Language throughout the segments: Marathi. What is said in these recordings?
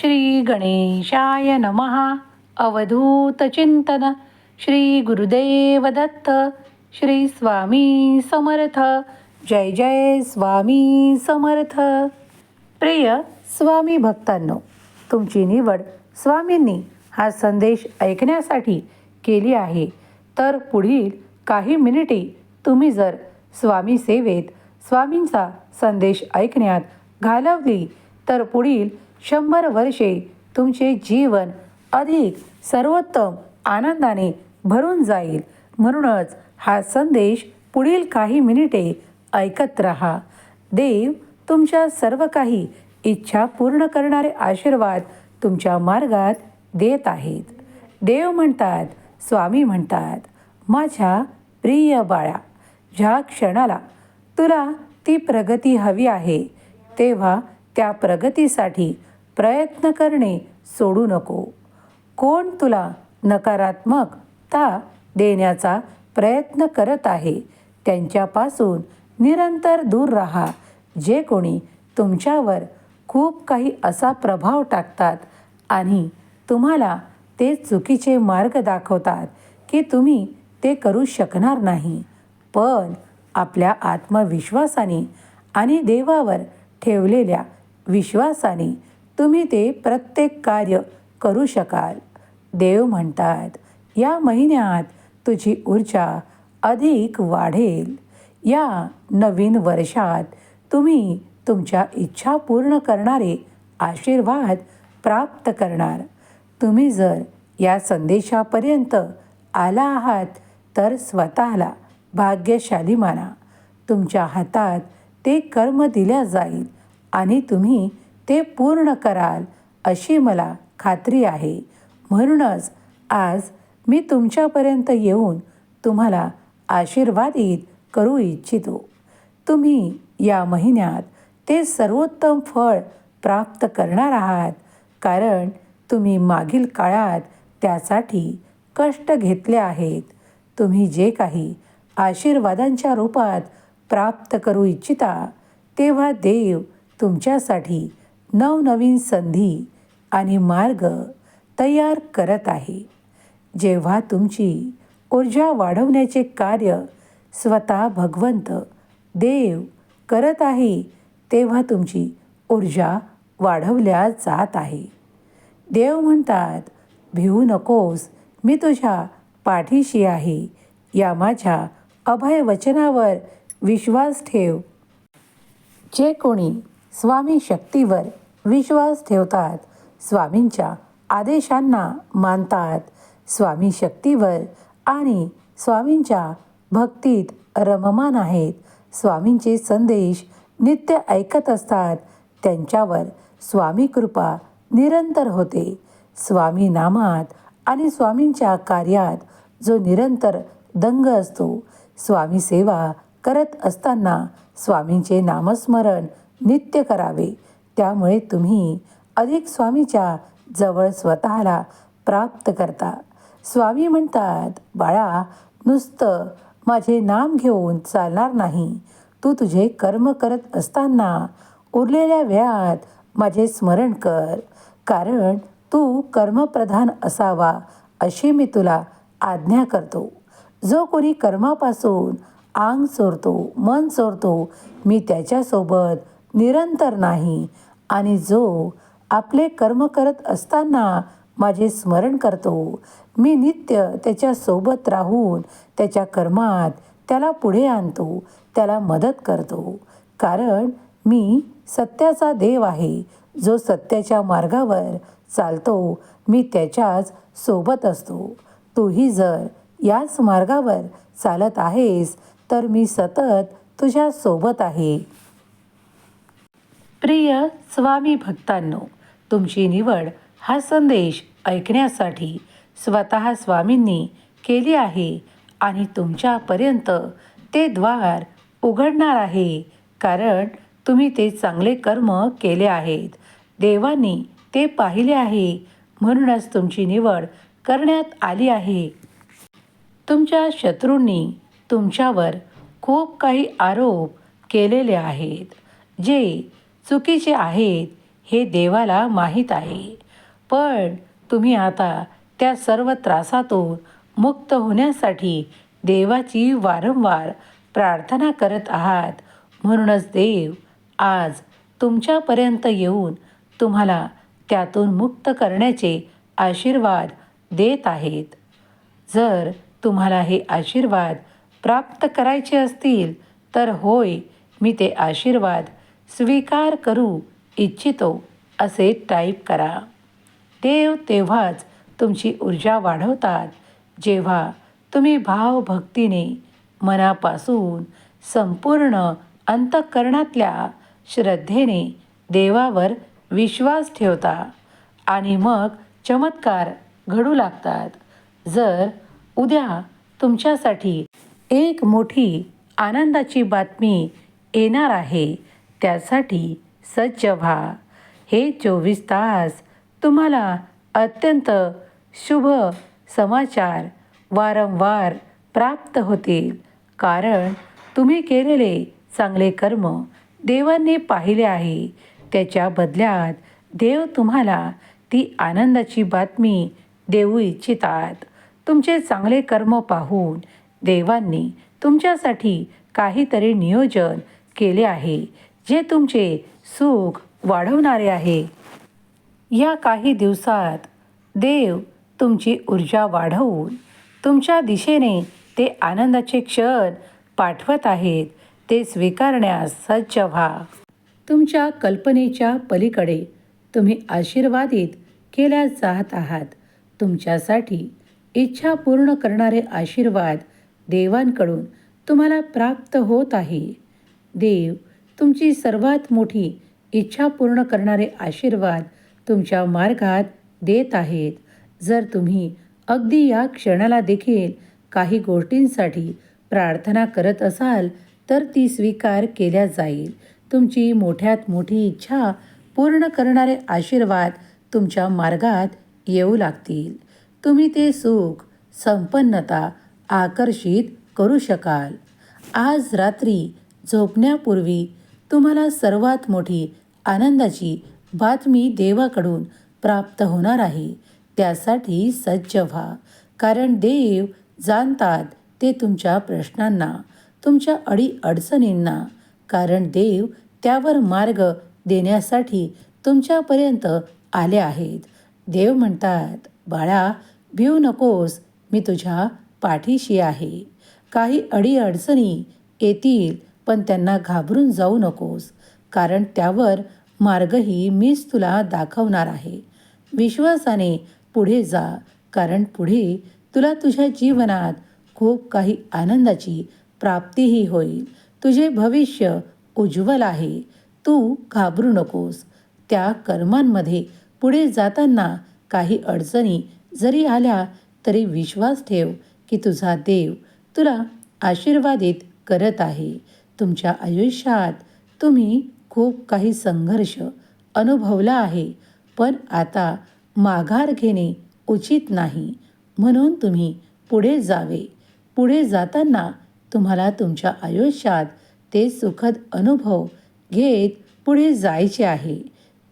श्री गणेशाय नमः. अवधूत चिंतन. श्री गुरुदेव दत्त. श्री स्वामी समर्थ. जय जय स्वामी समर्थ. प्रिय स्वामी भक्तांनो तुमची निवड स्वामींनी हा संदेश ऐकण्यासाठी केली आहे. तर पुढील काही मिनिटे तुम्ही जर स्वामी सेवेत स्वामींचा संदेश ऐकण्यात घालवली तर पुढील शंभर वर्षे तुमचे जीवन अधिक सर्वोत्तम आनंदाने भरून जाईल. म्हणूनच हा संदेश पुढील काही मिनिटे ऐकत रहा. देव तुमच्या सर्व काही इच्छा पूर्ण करणारे आशीर्वाद तुमच्या मार्गात देत आहेत. देव म्हणतात स्वामी म्हणतात माझ्या प्रिय बाळा ज्या क्षणाला तुला ती प्रगती हवी आहे तेव्हा त्या प्रगतीसाठी प्रयत्न करणे सोडू नको. कोण तुला नकारात्मकता देण्याचा प्रयत्न करत आहे त्यांच्यापासून निरंतर दूर राहा. जे कोणी तुमच्यावर खूप काही असा प्रभाव टाकतात आणि तुम्हाला ते चुकीचे मार्ग दाखवतात की तुम्ही ते करू शकणार नाही पण आपल्या आत्मविश्वासाने आणि देवावर ठेवलेल्या विश्वासाने तुम्ही ते प्रत्येक कार्य करू शकाल. देव म्हणतात या महिन्यात तुझी ऊर्जा अधिक वाढेल. या नवीन वर्षात तुम्ही तुमच्या इच्छा पूर्ण करणारे आशीर्वाद प्राप्त करणार. तुम्ही जर या संदेशापर्यंत आला आहात तर स्वतःला भाग्यशाली माना. तुमच्या हातात ते कर्म दिल्या जाईल आणि तुम्ही ते पूर्ण कराल अशी मला खात्री आहे. म्हणूनच आज मी तुमच्यापर्यंत येऊन तुम्हाला आशीर्वादित करू इच्छितो. तुम्ही या महिन्यात ते सर्वोत्तम फळ प्राप्त करणार आहात कारण तुम्ही मागील काळात त्यासाठी कष्ट घेतले आहेत. तुम्ही जे काही आशीर्वादांच्या रूपात प्राप्त करू इच्छिता तेव्हा देव तुमच्यासाठी नवनवीन संधी आणि मार्ग तयार करत आहे. जेव्हा तुमची ऊर्जा वाढवण्याचे कार्य स्वतः भगवंत देव करत आहे तेव्हा तुमची ऊर्जा वाढवल्या जात आहे. देव म्हणतात भिवू नकोस मी तुझ्या पाठीशी आहे. या माझ्या अभय वचनावर विश्वास ठेव. जे कोणी स्वामी शक्तीवर विश्वास ठेवतात. स्वामींच्या आदेशांना मानतात. स्वामी शक्तीवर आणि स्वामींच्या भक्तीत रममान आहेत. स्वामींचे संदेश नित्य ऐकत असतात. त्यांच्यावर स्वामी कृपा निरंतर होते. स्वामी नामात आणि स्वामींच्या कार्यात जो निरंतर दंग असतो स्वामी सेवा करत असताना स्वामींचे नामस्मरण नित्य करावे. त्यामुळे तुम्ही अधिक स्वामीच्या जवळ स्वतःला प्राप्त करता. स्वामी म्हणतात बाळा नुसतं माझे नाम घेऊन चालणार नाही. तू तुझे कर्म करत असताना उरलेल्या वेळात माझे स्मरण कर. कारण तू कर्मप्रधान असावा अशी मी तुला आज्ञा करतो. जो कोणी कर्मापासून आंग चोरतो मन चोरतो मी त्याच्यासोबत निरंतर नाही आणि जो आपले कर्म करत असताना माझे स्मरण करतो मी नित्य त्याच्यासोबत राहून त्याच्या कर्मात त्याला पुढे आणतो त्याला मदत करतो. कारण मी सत्याचा देव आहे जो सत्याच्या मार्गावर चालतो मी त्याच्याच सोबत असतो. तूही जर याच मार्गावर चालत आहेस तर मी सतत तुझ्या सोबत आहे. प्रिय स्वामी भक्तांनो तुमची निवड हा संदेश ऐकण्यासाठी स्वतः स्वामींनी केली आहे आणि तुमच्यापर्यंत ते द्वार उघडणार आहे कारण तुम्ही ते चांगले कर्म केले आहेत. देवांनी ते पाहिले आहे म्हणूनच तुमची निवड करण्यात आली आहे. तुमच्या शत्रूंनी तुमच्यावर खूप काही आरोप केलेले आहेत जे चुकीचे आहेत हे देवाला माहीत आहे. पण तुम्ही आता त्या सर्व त्रासातून मुक्त होण्यासाठी देवाची वारंवार प्रार्थना करत आहात. म्हणूनच देव आज तुमच्यापर्यंत येऊन तुम्हाला त्यातून मुक्त करण्याचे आशीर्वाद देत आहेत. जर तुम्हाला हे आशीर्वाद प्राप्त करायचे असतील तर होय मी ते आशीर्वाद स्वीकार करू इच्छितो असे टाईप करा. देव तेव्हाच तुमची ऊर्जा वाढवतात जेव्हा तुम्ही भावभक्तीने मनापासून संपूर्ण अंतःकरणातल्या श्रद्धेने देवावर विश्वास ठेवता आणि मग चमत्कार घडू लागतात. जर उद्या तुमच्यासाठी एक मोठी आनंदाची बातमी येणार आहे त्यासाठी सज्ज व्हा. हे चोवीस तास तुम्हाला अत्यंत शुभ समाचार वारंवार प्राप्त होतील. कारण तुम्ही केलेले चांगले कर्म देवांनी पाहिले आहे. त्याच्या बदल्यात देव तुम्हाला ती आनंदाची बातमी देऊ इच्छितात. तुमचे चांगले कर्म पाहून देवांनी तुमच्यासाठी काहीतरी नियोजन केले आहे. जे तुमचे सुख वाढवणारे आहे. या काही दिवसात देव तुमची ऊर्जा वाढवून तुमच्या दिशेने ते आनंदाचे क्षण पाठवत आहेत ते स्वीकारण्यास सज्ज व्हा. तुमच्या कल्पनेच्या पलीकडे तुम्ही आशीर्वादित केल्या जात आहात. तुमच्यासाठी इच्छा पूर्ण करणारे आशीर्वाद देवांकडून तुम्हाला प्राप्त होत आहे. देव तुमची सर्वात मोठी इच्छा पूर्ण करणारे आशीर्वाद तुमच्या मार्गात देत आहेत. जर तुम्ही अगदी या क्षणाला देखील काही गोष्टींसाठी प्रार्थना करत असाल तर ती स्वीकार केल्या जाईल. तुमची मोठ्यात मोठी इच्छा पूर्ण करणारे आशीर्वाद तुमच्या मार्गात येऊ लागतील. तुम्ही ते सुख संपन्नता आकर्षित करू शकाल. आज रात्री झोपण्यापूर्वी तुम्हाला सर्वात मोठी आनंदाची बातमी देवाकडून प्राप्त होणार आहे. त्यासाठी सज्ज व्हा. कारण देव जाणतात ते तुमच्या प्रश्नांना तुमच्या अडी अडचणींना कारण देव त्यावर मार्ग देण्यासाठी तुमच्यापर्यंत आले आहेत. देव म्हणतात बाळा भिऊ नकोस मी तुझ्या पाठीशी आहे. काही अडीअडचणी येतील पण त्यांना घाबरून जाऊ नकोस कारण त्यावर मार्गही मीच तुला दाखवणार आहे. विश्वासाने पुढे जा कारण पुढे तुला तुझ्या जीवनात खूप काही आनंदाची प्राप्तीही होईल. तुझे भविष्य उज्ज्वल आहे. तू घाबरू नकोस. त्या कर्मांमध्ये पुढे जाताना काही अडचणी जरी आल्या तरी विश्वास ठेव की तुझा देव तुला आशीर्वादित करत आहे. तुमच्या आयुष्यात तुम्ही खूप काही संघर्ष अनुभवला आहे पण आता माघार घेणे उचित नाही. म्हणून तुम्ही पुढे जावे. पुढे जाताना तुम्हाला तुमच्या आयुष्यात ते सुखद अनुभव घेत पुढे जायचे आहे.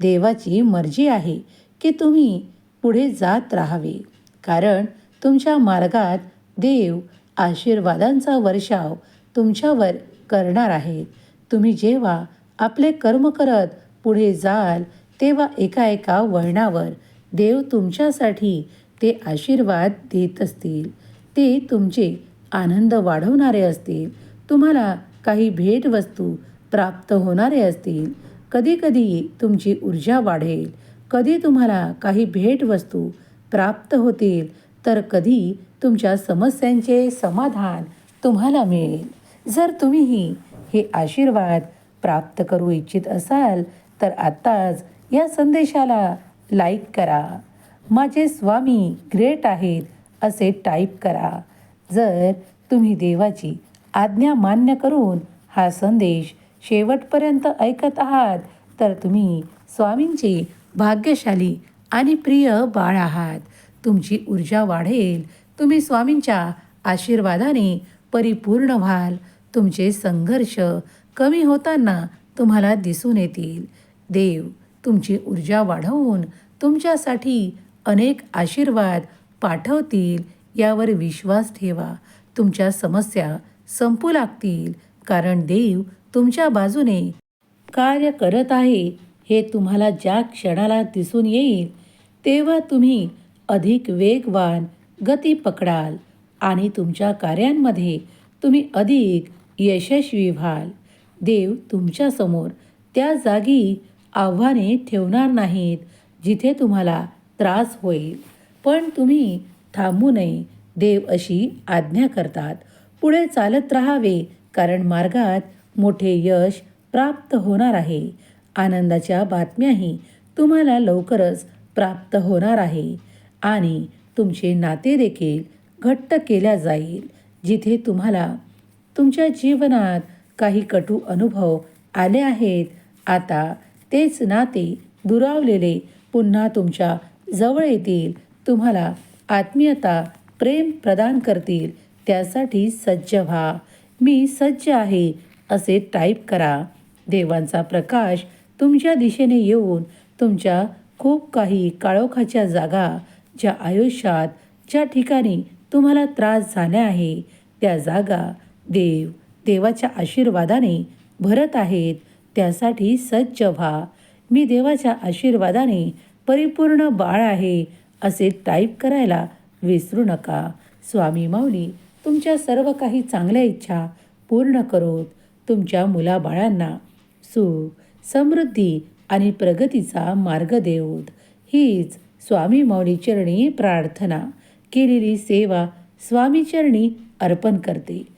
देवाची मर्जी आहे की तुम्ही पुढे जात राहावे. कारण तुमच्या मार्गात देव आशीर्वादांचा वर्षाव तुमच्यावर करणार आहेत तुम्ही जेव्हा आपले कर्म करत पुढे जाल तेव्हा एका एका वळणावर देव तुमच्यासाठी ते आशीर्वाद देत असतील. ते तुमचे आनंद वाढवणारे असतील. तुम्हाला काही भेटवस्तू प्राप्त होणारे असतील. कधीकधी तुमची ऊर्जा वाढेल. कधी तुम्हाला काही भेटवस्तू प्राप्त होतील तर कधी तुमच्या समस्यांचे समाधान तुम्हाला मिळेल. जर तुम्हीही हे आशीर्वाद प्राप्त करू इच्छित असाल तर आत्ताच या संदेशाला लाईक करा. माझे स्वामी ग्रेट आहेत असे टाईप करा. जर तुम्ही देवाची आज्ञा मान्य करून हा संदेश शेवटपर्यंत ऐकत आहात तर तुम्ही स्वामींची भाग्यशाली आणि प्रिय बाळ आहात. तुमची ऊर्जा वाढेल तुम्ही स्वामींच्या आशीर्वादाने परिपूर्ण व्हाल. तुमचे संघर्ष कमी होताना तुम्हाला दिसून येतील. देव तुमची ऊर्जा वाढवून तुमच्यासाठी अनेक आशीर्वाद पाठवतील यावर विश्वास ठेवा. तुमच्या समस्या संपू लागतील कारण देव तुमच्या बाजूने कार्य करत आहे हे तुम्हाला ज्या क्षणाला दिसून येईल तेव्हा तुम्ही अधिक वेगवान गती पकडाल आणि तुमच्या कार्यांमध्ये तुम्ही अधिक यशस्वी व्हाल. देव तुमच्यासमोर त्या जागी आव्हाने ठेवणार नाहीत जिथे तुम्हाला त्रास होईल. पण तुम्ही थांबू नये देव अशी आज्ञा करतात. पुढे चालत राहावे कारण मार्गात मोठे यश प्राप्त होणार आहे. आनंदाच्या बातम्याही तुम्हाला लवकरच प्राप्त होणार आहे आणि तुमचे नाते देखील घट्ट केल्या जाईल जिथे तुम्हाला तुमच्या जीवनात काही कटू अनुभव आले आहेत. आता तेच नाते दुरावलेले पुन्हा तुमच्या जवळ येतील. तुम्हाला आत्मीयता प्रेम प्रदान करतील. त्यासाठी सज्ज व्हा. मी सज्ज आहे असे टाईप करा. देवांचा प्रकाश तुमच्या दिशेने येऊन तुमच्या खूप काही काळोखाच्या जागा ज्या आयुष्यात ज्या ठिकाणी तुम्हाला त्रास झाला आहे त्या जागा देव देवाच्या आशीर्वादाने भरत आहेत त्यासाठी सज्ज व्हा. मी देवाच्या आशीर्वादाने परिपूर्ण बाळ आहे असे टाईप करायला विसरू नका. स्वामी माऊली तुमच्या सर्व काही चांगल्या इच्छा पूर्ण करोत. तुमच्या मुलाबाळांना सुख समृद्धी आणि प्रगतीचा मार्ग देऊत हीच स्वामी माऊली चरणी प्रार्थना. केलेली सेवा स्वामी चरणी अर्पण करते.